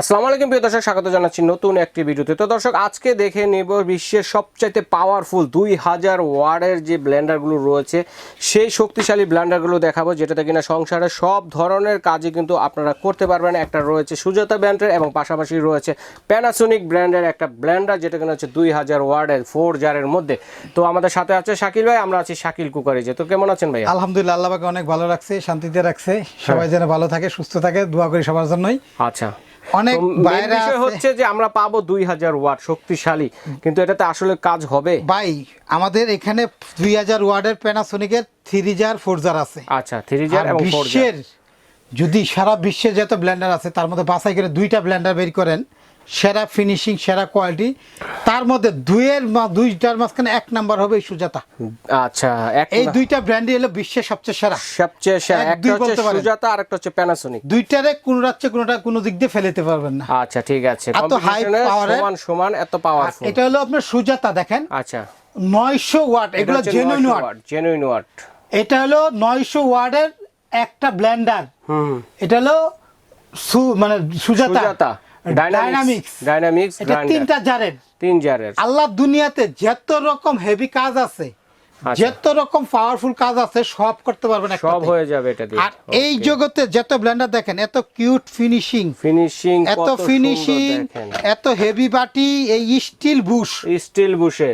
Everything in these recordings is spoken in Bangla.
আসসালামু আলাইকুম প্রিয় দর্শক স্বাগত জানাচ্ছি নতুন একটি ভিডিওতে। তো দর্শক আজকে দেখে নেব বিশ্বের সবচাইতে পাওয়ারফুল দুই হাজার ওয়ার্ডের যে ব্লেন্ডারগুলো রয়েছে সেই শক্তিশালী ব্লেন্ডারগুলো দেখাবো যেটাতে কিনা সংসারে সব ধরনের কাজই কিন্তু আপনারা করতে পারবেন। একটা রয়েছে সুজাতা ব্র্যান্ডের এবং পাশাপাশি রয়েছে প্যানাসোনিক ব্র্যান্ডের একটা ব্লেন্ডার যেটা কিনা হচ্ছে দুই হাজার ওয়ার্ডের ফোর জারের মধ্যে। তো আমাদের সাথে আছে শাকিল ভাই আমরা আছি শাকিল কুকারিজে। তো কেমন আছেন ভাই আলহামদুলিল্লাহ আল্লাহ পাকে অনেক ভালো রাখছে শান্তিতে রাখছে। সবাই যেন ভালো থাকে সুস্থ থাকে দোয়া করি সবার জন্যই। আচ্ছা। অনেক বিষয় হচ্ছে যে আমরা পাবো দুই হাজার ওয়াট শক্তিশালী। কিন্তু এটাতে আসলে কাজ হবে? ভাই আমাদের এখানে দুই হাজার ওয়ার্ডের প্যানাসোনিকের থ্রি জার ফোর জার আছে। আচ্ছা থ্রি জার এবং বিশ্বের যদি সারা বিশ্বে যত ব্ল্যান্ডার আছে তার মধ্যে বাছাই করে দুইটা ব্ল্যান্ডার বের করেন সেরা ফিনিশিং সেরা কোয়ালিটি তার মধ্যে দুইয়ের দুইটার মাঝখানে এক নাম্বার হবে সুজাতা। আচ্ছা এই দুইটা ব্র্যান্ডই হলো বিশ্বের সবচেয়ে সেরা। সবচেয়ে সেরা। একটা হচ্ছে সুজাতা আর একটা হচ্ছে প্যানাসোনিক দুইটারে কোনো রাজ্যে কোনোটা কোনো দিক দিয়ে ফেলেতে পারবেন না। আচ্ছা ঠিক আছে। এত power এর- সমান সমান এত আর পাওয়ারফুল এটা হলো আপনার সুজাতা দেখেন। আচ্ছা। নয়শো ওয়াট এগুলো জেনুইন ওয়াট জেনুইন ওয়াট এটা হলো নয়শো ওয়ার্ডের একটা ব্লেন্ডার হুম। এটা হলো সু মানে সুজাতা। সুজাতা। ডাইনামিক্স ডাইনামিক্স এটা তিনটা জারের। তিন জারের। আল্লাহ দুনিয়াতে যত রকম হেভি কাজ আছে আচ্ছা। যত রকম পাওয়ারফুল কাজ আছে সব করতে পারবেন সব হয়ে যাবে এটা দিয়ে। আর এই জগতে যত ব্লেন্ডার দেখেন এত কিউট ফিনিশিং ফিনিশিং এত ফিনিশিং এত হেভি বাটি এই স্টিল বুশ স্টিল বুশে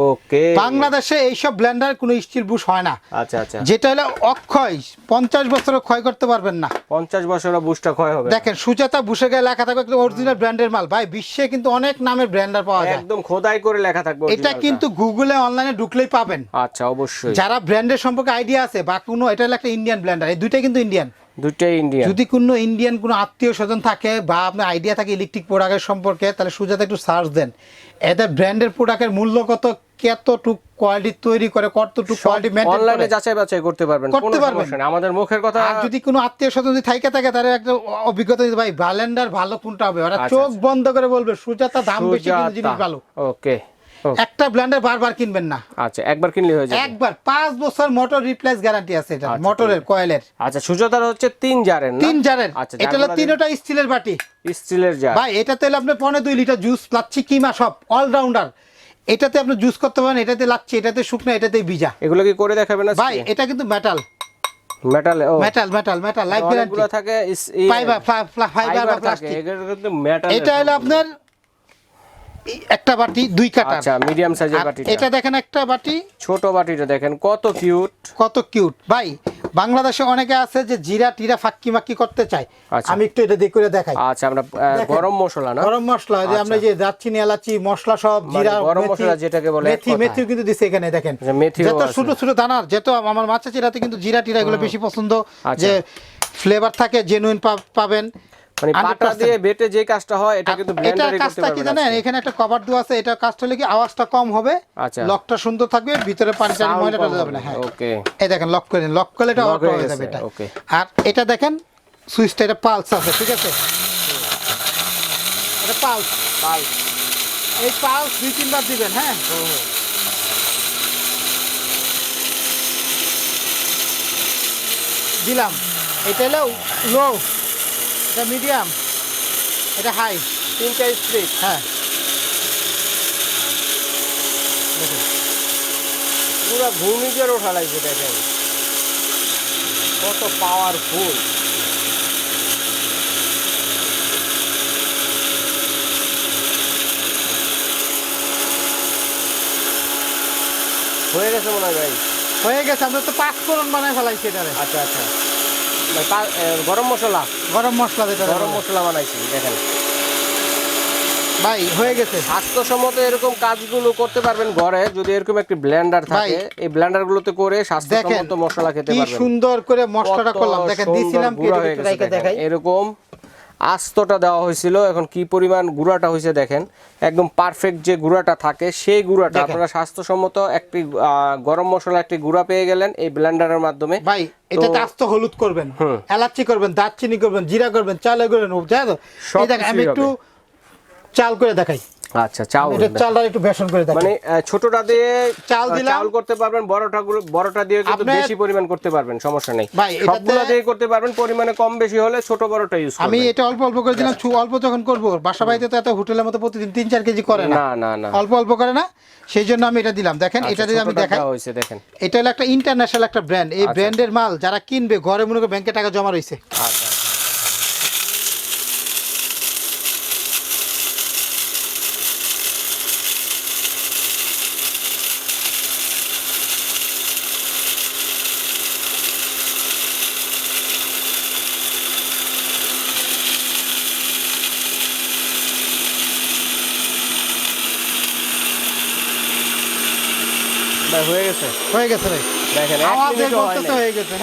ওকে বাংলাদেশে এইসব ব্লেন্ডার কোনো স্টিল বুশ হয় না। আচ্ছা আচ্ছা। যেটা হলো অক্ষয় পঞ্চাশ বছরও ক্ষয় করতে পারবেন না। পঞ্চাশ বছর বুশটা ক্ষয় হবে দেখেন সুজাতা বুসে গেলে লেখা থাকবে একটা অরিজিনাল ব্র্যান্ডের মাল। ভাই বিশ্বে কিন্তু অনেক নামের ব্র্যান্ডার পাওয়া যায়। একদম খোদাই করে লেখা থাকবে এটা কিন্তু গুগলে অনলাইনে ঢুকলেই পাবেন। আচ্ছা অবশ্যই। যারা ব্র্যান্ডের সম্পর্কে আইডিয়া আছে বা কোনো এটা হলো একটা ইন্ডিয়ান ব্র্যান্ডার এই দুইটাই কিন্তু ইন্ডিয়ান দুইটাই ইন্ডিয়া যদি কোনো ইন্ডিয়ান কোনো আত্মীয় স্বজন থাকে বা আপনার আইডিয়া থাকে ইলেকট্রিক প্রোডাক্টের সম্পর্কে তাহলে সুজাতা একটু সার্চ দেন। এদের ব্র্যান্ডের প্রোডাক্টের মূল্য কত কতটুক কোয়ালিটি তৈরি করে কতটুক কোয়ালিটি মেনটেন অনলাইনে যাচাই বাছাই করতে পারবেন করতে কোনো পারবেন। আমাদের মুখের কথা আর যদি কোনো আত্মীয় স্বজন যদি থাইকে থাকে তাহলে একটা অভিজ্ঞতা দিতে ভাই ব্যালেন্ডার ভালো কোনটা হবে? ওরা আচ্ছা, চোখ আচ্ছা। বন্ধ করে বলবে সুজাতা দাম বেশি কিন্তু জিনিস ভালো। ওকে একটা ব্ল্যান্ডার বারবার কিনবেন না। আচ্ছা একবার কিনলে হয়ে যাবে। একবার পাঁচ বছর মোটর রিপ্লেস গ্যারান্টি আছে এটা আচ্ছা, মোটরের কয়েলের আচ্ছা সুজাতার হচ্ছে তিন জারের না? তিন জারের। আচ্ছা এটা হলো তিনটা স্টিলের বাটি। স্টিলের জার। ভাই এটাতে হলো আপনার পনেরো দুই লিটার জুস লাচ্ছি কিমা সব অলরাউন্ডার এটাতে আপনি জুস করতে পারেন এটাতে লাচ্ছি এটাতে শুকনো এটাতে ভিজা। এগুলো কি করে দেখাবেন না ভাই এটা কিন্তু মেটাল মেটাল ও। Metal metal metal life guarantee থাকে ফাইবার ফাইবার প্লাস্টিক মেটাল এটা হলো আপনার একটা বাটি দুই কাটার আচ্ছা মিডিয়াম সাইজের বাটিটা। এটা দেখেন একটা বাটি। ছোট বাটিটা দেখেন কত কিউট কত কিউট ভাই বাংলাদেশে অনেকে আছে যে জিরা টিরা ফাক্কি মাক্কি করতে চায়। আচ্ছা। আমি একটু এটা দিয়ে করে দেখাই। আচ্ছা আমরা গরম মশলা না? গরম মশলা যে আমরা যে দারচিনি এলাচি মশলা সব মানে জিরা গরম মশলা যেটাকে বলে মেথি মেথিও কিন্তু দিছে এখানে দেখেন। আচ্ছা, মেথিও যত। ছোট ছোট দানার যেত আমার মাছা চিরাতে কিন্তু জিরা টিরা এগুলো বেশি পছন্দ। আচ্ছা। যে ফ্লেভার থাকে জেনুইন পাবেন। মানে 100% পাটা দিয়ে বেটে যে কাজটা হয় এটা কিন্তু ব্লেন্ডারে করতে কাজটা কি জানেন? এখানে একটা কভার দেওয়া আছে এটা কাজটা হলে কি আওয়াজটা কম হবে? আচ্ছা। লকটা সুন্দর থাকবে ভিতরে পানি টানি ময়লাটা যাবে না হ্যাঁ। okay. এই দেখেন লক করে লক করলে এটা অটো হয়ে যাবে এটা। okay. আর এটা দেখেন সুইচটা এটা পালস আছে ঠিক আছে? এটা পালস পাল- এই পালস দুই তিনবার দিবেন হ্যাঁ? দিলাম। এটা হলো লো এটা মিডিয়াম এটা হাই তিনটা স্ট্রিট হ্যাঁ। পুরো ঘূর্ণিঝড় ওঠা লাগছে দেখেন। কত পাওয়ারফুল হয়ে গেছে মনে হয় ভাই। হয়ে গেছে আমরা তো পাঁচ ফোরন বানায় ফেলাইছি এটারে। আচ্ছা আচ্ছা। গরম মশলা? গরম মশলা যেটা গরম মশলা বানাইছি দেখেন। ভাই হয়ে গেছে। স্বাস্থ্যসম্মত এরকম কাজগুলো করতে পারবেন ঘরে যদি এরকম একটি ব্লেন্ডার থাকে এই ব্লেন্ডার গুলোতে করে স্বাস্থ্যসম্মত মশলা খেতে কি সুন্দর করে মশলাটা করলাম। দেখেন দিছিলাম কি। দেখাই। এরকম আস্তটা দেওয়া হয়েছিল। এখন কি পরিমাণ গুঁড়াটা হয়েছে দেখেন। একদম পারফেক্ট যে গুঁড়াটা থাকে সেই গুঁড়াটা। আপনারা স্বাস্থ্যসম্মত একটি আহ, গরম মশলা একটি গুঁড়া পেয়ে গেলেন এই ব্লেন্ডারের মাধ্যমে। ভাই এটাতে আস্ত হলুদ করবেন এলাচি করবেন দারচিনি করবেন জিরা করবেন চালে করবেন। আমি একটু চাল করে দেখাই। আচ্ছা এটা চালটা একটু বেসন করে দেখেন মানে ছোটটা দিয়ে চাল দিলাম। চাউল করতে পারবেন বড়টা বড়টা দিয়ে কিন্তু বেশি পরিমাণ করতে পারবেন সমস্যা নেই। ভাই, সবগুলা দিয়ে করতে পারবেন পরিমাণে কম বেশি হলে ছোট বড়টা ইউজ আমি এটা অল্প অল্প করে দিলাম অল্প যখন করব বাসা বাড়িতে তো এত হোটেলের মতো প্রতিদিন তিন চার কেজি করে না। না না অল্প অল্প করে না সেই জন্য আমি এটা দিলাম। দেখেন এটা যদি আমি দেখাই দেখেন। এটা হলো একটা ইন্টারন্যাশনাল একটা ব্র্যান্ড এই ব্র্যান্ডের মাল যারা কিনবে ঘরে মনে করে ব্যাংকে টাকা জমা রয়েছে আচ্ছা ভাই, হয়ে গেছে ভাই দেখেন হয় গেছে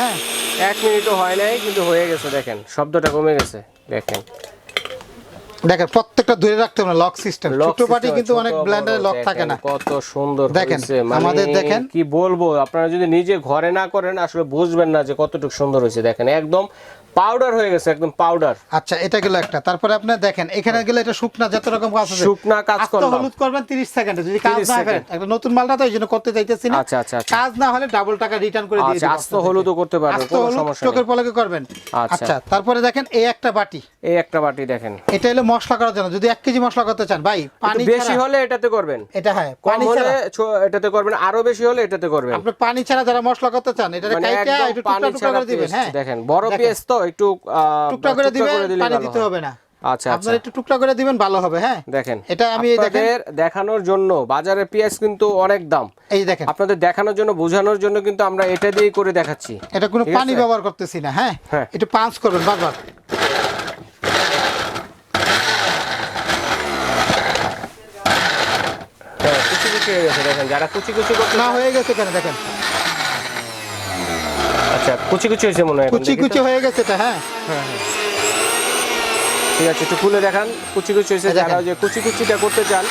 এক মিনিটও হয় নাই কিন্তু হয়ে গেছে দেখেন শব্দটা কমে গেছে দেখেন। দেখেন প্রত্যেকটা ধরে রাখতে হবে লক সিস্টেম ছোট পাটি কিন্তু অনেক ব্ল্যান্ডারে লক থাকে না। কত সুন্দর দেখেন, মানে আমাদের দেখেন। কি বলব আপনারা যদি নিজে ঘরে না করেন আসলে বুঝবেন না যে কতটুকু সুন্দর হয়েছে দেখেন একদম পাউডার হয়ে গেছে একদম পাউডার। আচ্ছা এটা গেল একটা। তারপরে আপনি দেখেন এখানে গেলে এটা শুকনা যত রকম কাজ আছে। শুকনা কাজ করলাম। হলুদ করবেন 30 সেকেন্ডে যদি কাজ না একটা নতুন মালটা তো এইজন্য করতে চাইতেছি না। আচ্ছা, আচ্ছা, আচ্ছা। কাজ না হলে ডাবল টাকা রিটার্ন করে দিয়ে আচ্ছা আস্ত হলুদও করতে পারবেন কোনো সমস্যা চোখের পলকে করবেন। আচ্ছা। আচ্ছা তারপরে দেখেন এই একটা বাটি। এই একটা বাটি দেখেন। এটা হলো মশলা করার জন্য। যদি এক কেজি মশলা করতে চান ভাই পানি বেশি হলে এটাতে করবেন। এটা হ্যাঁ কম পানি হলে ছাড়া। এটাতে করবেন আরও বেশি হলে এটাতে করবেন। আপনি পানি ছাড়া যারা মশলা করতে চান এটা মানে কাইটা একটু টুকরা টুকরা করে দিবেন হ্যাঁ। দেখেন বড় তো। একটু টুকরা করে দিবেন পানি দিতে হবে না। আচ্ছা আচ্ছা। আপনার একটু টুকরা করে দিবেন ভালো হবে হ্যাঁ? দেখেন এটা আমি দেখেন। দেখানোর জন্য বাজারে পেঁয়াজ কিন্তু অনেক দাম। এই দেখেন। আপনাদের দেখানোর জন্য বোঝানোর জন্য কিন্তু আমরা এটা দিয়েই করে দেখাচ্ছি। এটা কোনো পানি ব্যবহার করতেছি না হ্যাঁ? হ্যাঁ। একটু পাঁচ করবেন বারবার। হ্যাঁ যারা কুচি কুচি না হয়ে গেছে কেন দেখেন? আচ্ছা কুচি কুচি হয়েছে মনে হয় কুচি কুচি হয়ে গেছে এটা হ্যাঁ। ঠিক আছে একটু খুলে দেখান কুচি কুচি হয়েছে যারা যে কুচি কুচিটা করতে চান।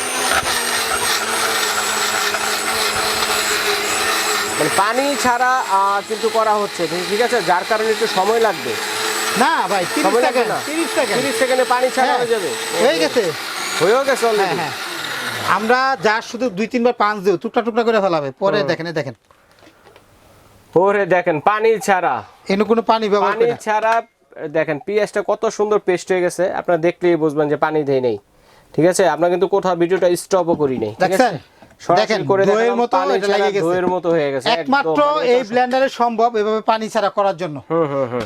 মানে পানি ছাড়া কিন্তু করা হচ্ছে ঠিক আছে? যার কারণে একটু সময় লাগবে। না ভাই তিরিশ সেকেন্ড তিরিশ সেকেন্ড। তিরিশ সেকেন্ডে পানি ছাড়া হ্যাঁ, হয়ে যাবে? হয়ে গেছে। হয়েও গেছে হ্যাঁ অলরেডি হ্যাঁ। আমরা যা শুধু দুই তিনবার পাঁচ দিও টুকটা টুকটা করে ফেলাবে। পরে দেখেন দেখেন। ওরে দেখেন পানি ছাড়া। এনে কোনো পানি ব্যবহার পানি ছাড়া দেখেন পেঁয়াজটা কত সুন্দর পেস্ট হয়ে গেছে। আপনারা দেখলেই বুঝবেন যে পানি দেয় নেই। ঠিক আছে? আমরা কিন্তু কোথাও ভিডিওটা স্টপও করি নাই। ঠিক আছে? দেখছেন? দেখেন, দইয়ের মতো এটা লেগে গেছে। দইয়ের মতো হয়ে গেছে একমাত্র এই ব্লেন্ডারে সম্ভব এভাবে পানি ছাড়া করার জন্য।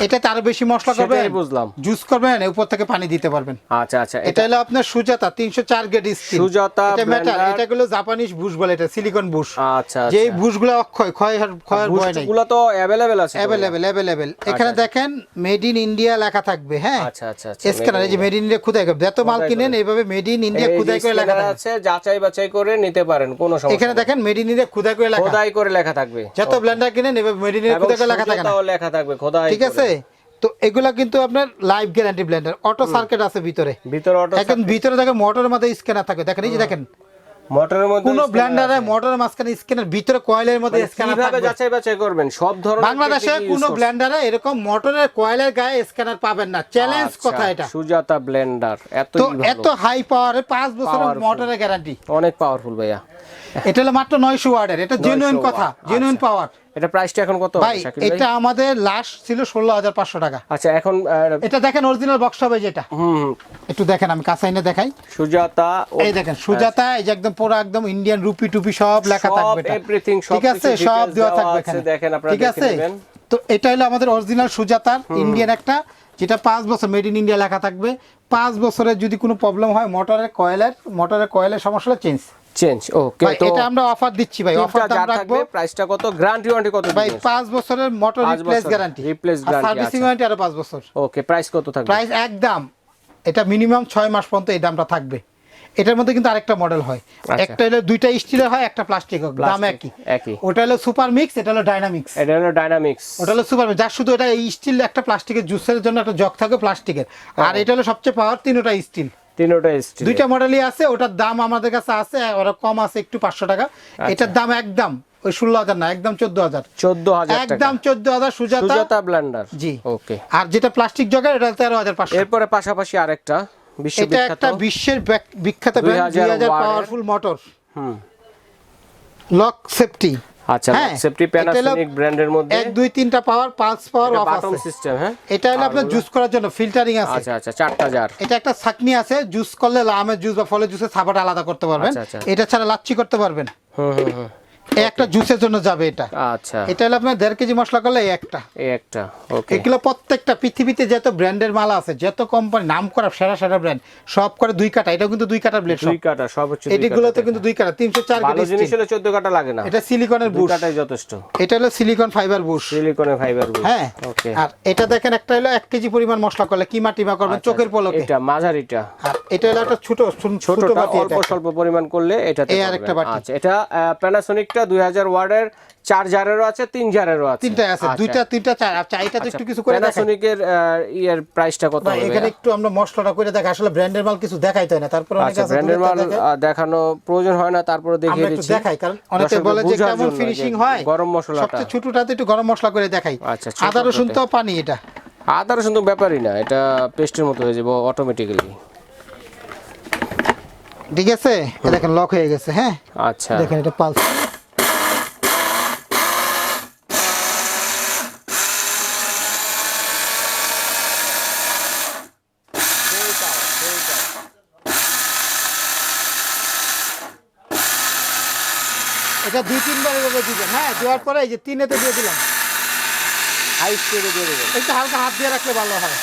এটা তার বেশি মশলা করবেন বুঝলাম। জুস করবেন উপর থেকে পানি দিতে পারবেন। আচ্ছা আচ্ছা এটা হলো আপনার সুজাতা তিনশো চার গ্রেড স্টিল সুজাতা এটা মেটাল এটা গুলো জাপানিজ বুশ বলে এটা সিলিকন বুশ আচ্ছা যে আচ্ছা। বুশগুলো অক্ষয় ক্ষয় ক্ষয়ের ভয় নেই। গুলো তো আছে অ্যাভেলেবেল এখানে আচ্ছা। দেখেন মেড ইন ইন্ডিয়া লেখা থাকবে হ্যাঁ? আচ্ছা আচ্ছা আচ্ছা স্ক্যানার যে মেড ইন ইন্ডিয়া খুদাই করবে। যত মাল কিনেন এইভাবে মেড ইন ইন্ডিয়া খুদাই করে লেখা আছে যাচাই বাছাই করে নিতে পারেন কোনো সমস্যা এখানে দেখেন মেড ইন ইন্ডিয়া করে লেখা। খোদাই করে লেখা থাকবে। যত ব্লেন্ডার কিনেন এভাবে মেড ইন ইন্ডিয়া করে লেখা থাকে লেখা থাকবে খোদাই ঠিক আছে? তো এগুলা কিন্তু আপনার live guarantee blender auto circuit আছে ভিতরে। ভিতরে অটো এখন ভিতরে দেখেন মোটরের মধ্যে স্ক্যানার থাকে দেখেন এই যে দেখেন মোটরের মধ্যে কোন ব্লেন্ডারে মোটরের মাঝখানে স্ক্যানার ভিতরে কয়েলের মধ্যে মানে স্ক্যানার কীভাবে থাকবে। যাচাই বাছাই করবেন? সব ধরনের বাংলাদেশে কোন ব্লেন্ডারে এরকম মোটরের কয়েলের গায়ে স্ক্যানার পাবেন না। চ্যালেঞ্জ কথা এটা। সুজাতা ব্লেন্ডার এত এত হাই পাওয়ারে পাঁচ বছরের Powerful. মোটরের গ্যারান্টি অনেক পাওয়ারফুল ভাইয়া। এটা হলো মাত্র নয়শো ওয়ার্ডের এটা জেনুইন কথা জেনুইন আচ্ছা। পাওয়ার এটা প্রাইসটা এখন কত? ভাই এটা আমাদের লাস্ট ছিল ষোলো হাজার পাঁচশো টাকা। আচ্ছা এখন এটা দেখেন অরিজিনাল বক্স হবে যেটা। হুম একটু দেখেন আমি কাছে এনে দেখাই। সুজাতা এই দেখেন সুজাতা এই যে একদম পুরো একদম ইন্ডিয়ান রুপি টুপি সব লেখা থাকবে এটা। everything, সব ঠিক আছে? সব দেওয়া দেওয়া থাকবে এখানে। দেখেন, আপনারা ঠিক আছে? তো এটা হলো আমাদের অরিজিনাল সুজাতার ইন্ডিয়ান একটা যেটা পাঁচ বছর মেড ইন ইন্ডিয়া লেখা থাকবে। পাঁচ বছরের যদি কোনো প্রবলেম হয় মোটরের কয়েলের মোটরের কয়েলের সমস্যা চেঞ্জ চেঞ্জ ওকে তো এটা আমরা অফার দিচ্ছি ভাই অফার দাম রাখব। প্রাইসটা কত গ্যারান্টি ওয়ারেন্টি কত ভাই পাঁচ বছরের motor replace guarantee replace guarantee, servicing. Warranty আরও পাঁচ বছর। ওকে প্রাইস কত থাকবে? প্রাইস একদম এটা মিনিমাম ছয় মাস পর্যন্ত এই দামটা থাকবে। এটার মধ্যে কিন্তু আরেকটা মডেল হয়। আচ্ছা। একটা হলো দুইটা স্টিলের হয় একটা প্লাস্টিক দাম একই। একই। ওটা হলো সুপার মিক্স এটা হলো ডাইনামিক্স এটা হলো ডাইনামিক্স ওটা হলো সুপার মিক্স যার শুধু এটা এই স্টিল একটা প্লাস্টিকের জুসের জন্য একটা জগ থাকে প্লাস্টিকের আর এটা হলো সবচেয়ে পাওয়ার তিনটা স্টিল তিনটা স্টিল দুইটা মডেলই আছে ওটার দাম আমাদের কাছে আছে ওরা কম আছে একটু পাঁচশো টাকা। আচ্ছা। এটার দাম একদম ওই ষোলো হাজার না একদম চোদ্দ হাজার। 14000 টাকা। একদম চোদ্দ হাজার সুজাতা। সুজাতা ব্লেন্ডার জি। ওকে আর যেটা প্লাস্টিক জগের এটা তেরো হাজার পাঁচশো। এরপরে পাশাপাশি আরেকটা এটা একটা বিশ্বের বিখ্যাত ব্র্যান্ড দুই হাজার। Powerful motor hmm. Lock safety আচ্ছা সেফটি প্যানাসোনিক ব্র্যান্ডের মধ্যে এক দুই তিনটা power pulse power off button system হ্যাঁ? এটা হলো আপনার জুস করার জন্য ফিল্টারিং আছে। আচ্ছা আচ্ছা চারটা জার এটা একটা ছাকনি আছে জুস করলে আমের জুস বা ফলের জুসের ছাপাটা আলাদা করতে পারবেন। আচ্ছা, আচ্ছা। এটা ছাড়া লাচ্ছি করতে পারবেন। হুম হুম হুম। এই একটা জুসের জন্য যাবে এটা। আচ্ছা। এটা হলো আপনার দেড় কেজি মশলা করলে একটা। একটা ওকে এগুলো প্রত্যেকটা পৃথিবীতে যত ব্র্যান্ডের মাল আছে যত কোম্পানি নাম করা সেরা সেরা ব্র্যান্ড সব করে দুই কাটা এটা কিন্তু দুই কাটা ব্লেড দুই কাটা সব হচ্ছে দুই এটিগুলোতে কিন্তু দুই কাটা তিনশো চার কেজি জিনিস। হলে চোদ্দ কাটা লাগে না। এটা সিলিকনের বুশ কাটাই যথেষ্ট। এটা হলো সিলিকন ফাইবার বুশ সিলিকনের ফাইবার বুশ হ্যাঁ। ওকে আর এটা দেখেন একটা হলো এক কেজি পরিমাণ মশলা করলে কি কিমা টিমা করবেন? চোখের পলকে। এটা মাঝারিটা। আর এটা হলো একটা ছোট ছোট বাটি অল্প এটা স্বল্প পরিমাণ করলে এটা এই আরেকটা বাটি। আচ্ছা এটা প্যানাসোনিকটা দুই হাজার ওয়ার্ডের চার জারেরও আছে তিন জারেরও আছে। তিনটা আছে আচ্ছা। দুইটা তিনটা চার আর চাইটা তো একটু কিছু করে দেখাই প্যানাসোনিকের ইয়ের প্রাইসটা কত হবে? এখানে একটু আমরা মশলাটা করে দেখা আসলে ব্র্যান্ডের মাল কিছু দেখাইতে হয় না তারপর অনেকে আচ্ছা আছে ব্র্যান্ডের মাল দেখানো প্রয়োজন হয় না তারপরে দেখিয়ে আমরা একটু দিচ্ছি। দেখাই কারণ অনেকে বলে যে কেমন ফিনিশিং হয়। গরম মশলাটা। সবচেয়ে ছোটটাতে একটু গরম মশলা করে দেখাই। আচ্ছা, আদা রসুন তো। পানি এটা। আদা রসুন তো ব্যাপারই না এটা পেস্টের মতো হয়ে যাবে অটোমেটিক্যালি ঠিক আছে? দেখেন লক হয়ে গেছে হ্যাঁ? আচ্ছা। দেখেন এটা পালস এটা দুই তিনবার এভাবে দিবেন। হ্যাঁ দেওয়ার পরে এই যে তিনেতে দিয়ে দিলাম। হাই স্পিডে দিয়ে দেবেন। একটু হালকা হাত দিয়ে রাখলে ভালো হয়।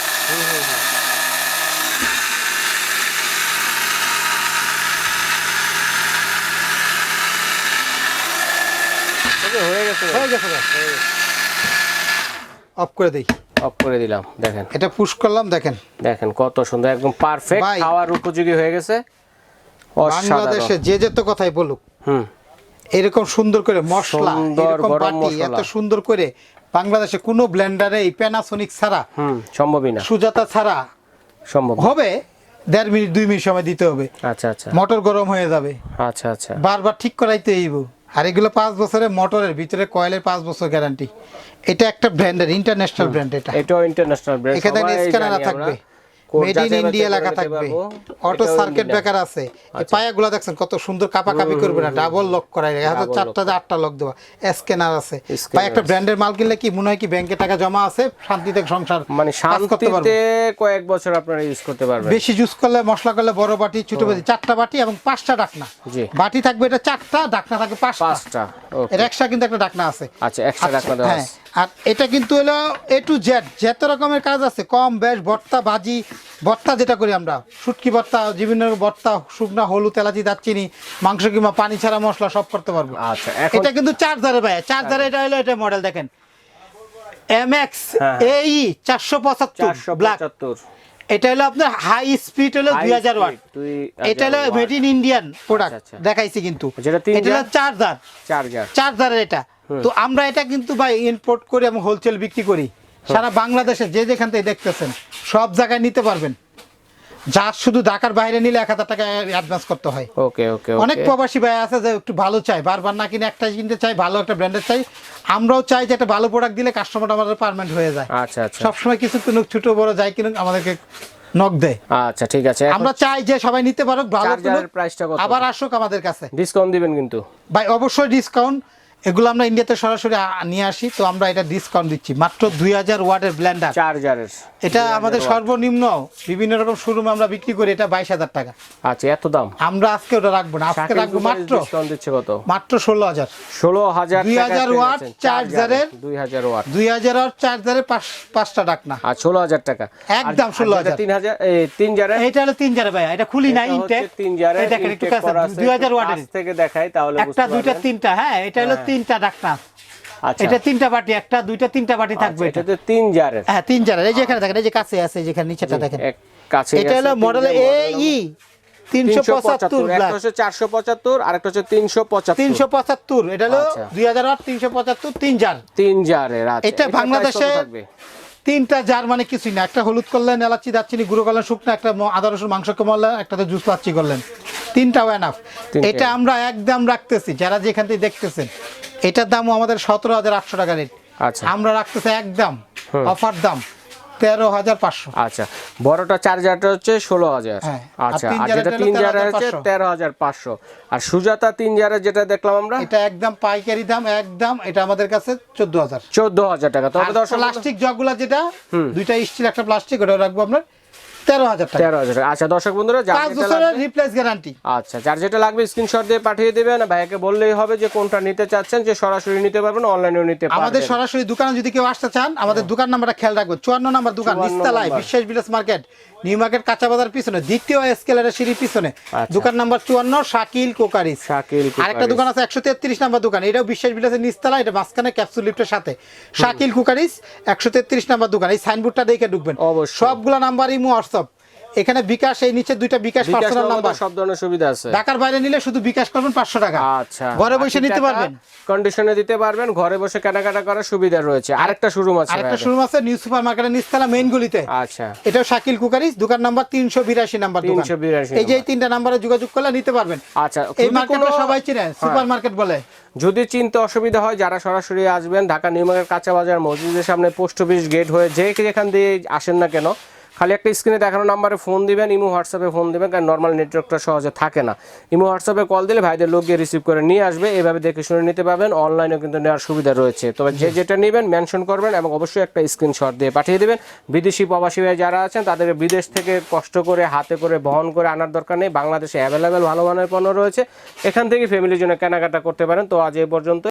হয়ে গেছে। হয়ে গেছে অফ করে দিই। অফ করে দিলাম দেখেন। এটা পুশ করলাম দেখেন। দেখেন কত সুন্দর একদম পারফেক্ট খাওয়ার উপযোগী হয়ে গেছে। বাংলাদেশে অসাধারণ যে তো কথাই বলুক। হুম। এরকম সুন্দর করে মশলা সুন্দর এরকম বাটি এত সুন্দর করে বাংলাদেশে কোনো ব্লেন্ডারে এই প্যানাসোনিক ছাড়া সম্ভবই না। সুজাতা ছাড়া সম্ভব হবে দেড় মিনিট দুই মিনিট সময় দিতে হবে। আচ্ছা আচ্ছা। মোটর গরম হয়ে যাবে। আচ্ছা আচ্ছা। বারবার ঠিক করাইতে হইব। আর এগুলো পাঁচ বছরের মোটরের ভিতরে কয়েলের পাঁচ বছর গ্যারান্টি এটা একটা ব্র্যান্ডের ইন্টারন্যাশনাল ব্র্যান্ড এটা। এটাও ইন্টারন্যাশনাল ব্র্যান্ড এখানে স্ক্যানার থাকবে। মেড ইন ইন্ডিয়া লেখা থাকবে। অটো সার্কিট ব্রেকার আছে। পায়াগুলো দেখছেন কত সুন্দর কাপা কাপি করবে না ডাবল লক করাই হাতে চারটা আটটা লক দেওয়া। স্ক্যানার আছে। Scanner একটা ব্র্যান্ডের মাল কিনলে কি মনে হয় কি ব্যাংকে টাকা জমা আছে? শান্তিতে সংসার মানে শান্তিতে কয়েক বছর আপনারা ইউজ করতে পারবেন। বেশি জুস করলে মশলা করলে বড় বাটি ছোট বাটি চারটা বাটি এবং পাঁচটা ডাকনা। বাটি থাকবে এটা চারটা ডাকনা থাকবে পাঁচটা। ওকে এক্সট্রা কিন্তু একটা ডাকনা আছে। আচ্ছা দেওয়া আছে। আর এটা কিন্তু হলো এ টু জেড যত রকমের কাজ আছে কম বেশ ভর্তা ভাজি ভর্তা যেটা করি আমরা। শুটকি ভর্তা বিভিন্ন ভর্তা শুকনা হলুদ এলাচি দারচিনি মাংস কিংবা পানি ছাড়া মশলা সব করতে পারব। আচ্ছা এটা কিন্তু চার্জারে ভাই চার্জারে এটা হলো এটা মডেল দেখেন। এম এক্স হ্যাঁ, এই চারশো পঁচাত্তর ব্ল্যাক এটা হলো আপনার হাই স্পিড হলো দুই হাজার ওয়াট এটা হলো মেড ইন ইন্ডিয়ান প্রোডাক্ট। দেখাইছি কিন্তু। এটা হলো চার্জার চার্জার চার্জারের এটা। তো আমরা এটা কিন্তু ভাই ইম্পোর্ট করি এবং হোলসেল বিক্রি করি। সারা বাংলাদেশে যে যেখান থেকে দেখতেছেন সব জায়গায় নিতে পারবেন। যার শুধু ঢাকার বাইরে নিলে এক হাজার টাকা অ্যাডভান্স করতে হয়। ওকে ওকে অনেক প্রবাসী ভাই আছে যে একটু ভালো চাই বারবার না কিনে একটা কিনতে চাই ভালো একটা ব্র্যান্ডের চাই আমরাও চাই যে একটা ভালো প্রোডাক্ট দিলে কাস্টমার আমাদের পারমানেন্ট হয়ে যায়। আচ্ছা আচ্ছা। সবসময় কিছু কিনুক ছোট বড় যাই কিনুক আমাদেরকে নক দেয়। আচ্ছা ঠিক আছে। আমরা চাই যে সবাই নিতে পারুক ভালো প্রাইসটা আবার আসুক আমাদের কাছে। ডিসকাউন্ট দিবেন কিন্তু। ভাই অবশ্যই ডিসকাউন্ট এগুলো আমরা ইন্ডিয়াতে সরাসরি নিয়ে আসি তো আমরা এটা ডিসকাউন্ট দিচ্ছি। মাত্র দুই হাজার ওয়াটের ব্লেন্ডার চার্জারের এটা আমাদের সর্বনিম্ন বিভিন্ন রকম শোরুমে আমরা বিক্রি করি এটা বাইশ হাজার টাকা। আচ্ছা এত দাম? আমরা আজকে ওটা রাখব না আজকে রাখব মাত্র দিচ্ছে কত? মাত্র ষোলো হাজার। ষোলো হাজার 2000 ওয়াট চার্জারের দুই হাজার ওয়াট। দুই হাজার আর চার্জারে পাঁচ পাঁচটা ডাকনা আর ষোলো হাজার টাকা। একদম 16,000 তিন হাজার তিন জারের এটা হলো তিন জারে ভাই এটা খুলি না ইনটেক তিন এই দেখেন একটু কাছে দুই হাজার ওয়াটের। থেকে দেখাই তাহলে একটা দুইটা তিনটা হ্যাঁ এটা হলো হ্যাঁ। তিনটা ডাকনা আচ্ছা। এটা তিনটা বাটি একটা দুইটা তিনটা বাটি থাকবে আচ্ছা, এটা। এটাতে তিন জারের। হ্যাঁ তিন জারের। এই যে এখানে দেখেন এই যে কাছে আছে যেখানে নিচেটা দেখেন। কাছে এটা হলো মডেল এ ই আর একটা হচ্ছে এটা হলো তিন জার। তিন জারের আচ্ছা। এটা বাংলাদেশে থাকবে? তিনটা জার মানে কিছুই না। একটা হলুদ করলেন এলাচি দারচিনি গুঁড়ো করলেন শুকনো একটা আদা রসুন মাংস কমালেন একটাতে জুস লাচ্ছি করলেন। তিনটাও এনাফ এটা আমরা একদম রাখতেছি যারা যেখান থেকে দেখতেছেন। এটার দামও আমাদের সতেরো হাজার আটশো টাকা রেট আচ্ছা। আমরা রাখতেছি একদম অফার দাম। তেরো হাজার পাঁচশো। আচ্ছা বড়টা চার্জারটা হচ্ছে ষোলো হাজার। হ্যাঁ। আর আচ্ছা আর যেটা তিন জারের হচ্ছে তেরো হাজার পাঁচশো। আর সুজাতা তিন জারের যেটা দেখলাম আমরা? এটা একদম পাইকারি দাম একদম এটা আমাদের কাছে চোদ্দ হাজার। চোদ্দ হাজার টাকা। তবে দর্শক প্লাস্টিক জগগুলা যেটা দুইটা স্টিল একটা প্লাস্টিক ওটা রাখব আপনার তেরো হাজার তেরো হাজার। আচ্ছা দর্শক বন্ধুরা যার পাঁচ যেটা বছরের লাগবে- রিপ্লেস গ্যারান্টি আচ্ছা যার যেটা লাগবে স্ক্রিনশট দিয়ে পাঠিয়ে দেবেন। ভাইয়াকে বললেই হবে যে কোনটা নিতে চাচ্ছেন যে সরাসরি নিতে পারবেন অনলাইনেও নিতে আমাদের সরাসরি দোকানে যদি কেউ আসতে চান আমাদের দোকান নাম্বার খেয়াল রাখব চুয়ান্ন নাম্বার দোকান 54 নিস্তালায় নাম্বার। বিশ্বাস বিলাস মার্কেট। নিউ মার্কেট কাঁচা বাজার পিছনে দ্বিতীয় স্কেলারের সিঁড়ি পিছনে। আচ্ছা। দোকান নাম্বার চুয়ান্ন শাকিল কোকারি শাকিল আর একটা দোকান আছে একশো তেত্রিশ নাম্বার দোকান এটাও বিশ্বাস বিলাসের নিস্তালা এটা মাঝখানে ক্যাপসুল লিফটের সাথে। শাকিল কুকারিস একশো তেত্রিশ নাম্বার দোকান এই সাইনবোর্ডটা দেখে ঢুকবেন। সবগুলো নাম্বারই নাম্বার ইমো হোয়াটসঅ্যাপ এখানে বিকাশ এই নিচে দুইটা বিকাশ পার্সোনাল নাম্বার। সব ধরনের সুবিধা আছে। ঢাকার বাইরে নিলে শুধু বিকাশ করবেন পাঁচশো টাকা। আচ্ছা। ঘরে বসে নিতে পারবেন? কন্ডিশনে দিতে পারবেন ঘরে বসে কেনাকাটা করার সুবিধা রয়েছে। আরেকটা শোরুম আছে আরেকটা শোরুম আছে নিউ সুপার মার্কেটের নিচতলা মেইন গলিতে। আচ্ছা। এটাও শাকিল কুকারিস দোকান নাম্বার তিনশো বিরাশি নাম্বার দোকান। 382 এই যে এই তিনটা নাম্বারে যোগাযোগ করলে নিতে পারবেন। আচ্ছা এই মার্কেটটা সবাই চিনেন সুপার মার্কেট বলে। যদি চিনতে অসুবিধা হয় যারা সরাসরি আসবেন ঢাকা নিউমার্কেট কাঁচা বাজার মসজিদের সামনে পোস্ট অফিস গেট হয়ে যে যেখান দিয়ে আসেন না কেন খালি একটা স্ক্রিনে দেখানো নাম্বারে ফোন দিবেন, ইমো হোয়াটসঅ্যাপে ফোন দিবেন, কারণ নর্মাল নেটওয়ার্কটা সহজে থাকে না। ইমো হোয়াটসঅ্যাপে কল দিলে ভাইদের লোক গিয়ে রিসিভ করে নিয়ে আসবে, এভাবে দেখে শুনে নিতে পারবেন অনলাইনেও কিন্তু নেওয়ার সুবিধা রয়েছে। তবে যে যেটা নেবেন মেনশন করবেন এবং অবশ্যই একটা স্ক্রিনশট দিয়ে পাঠিয়ে দেবেন। বিদেশি প্রবাসী ভাই যারা আছেন তাদেরকে বিদেশ থেকে কষ্ট করে, হাতে করে, বহন করে আনার দরকার নেই। বাংলাদেশে অ্যাভেলেবেল ভালো মানের পণ্য রয়েছে। এখান থেকে ফ্যামিলির জন্য কেনাকাটা করতে পারেন। তো আজ এই পর্যন্ত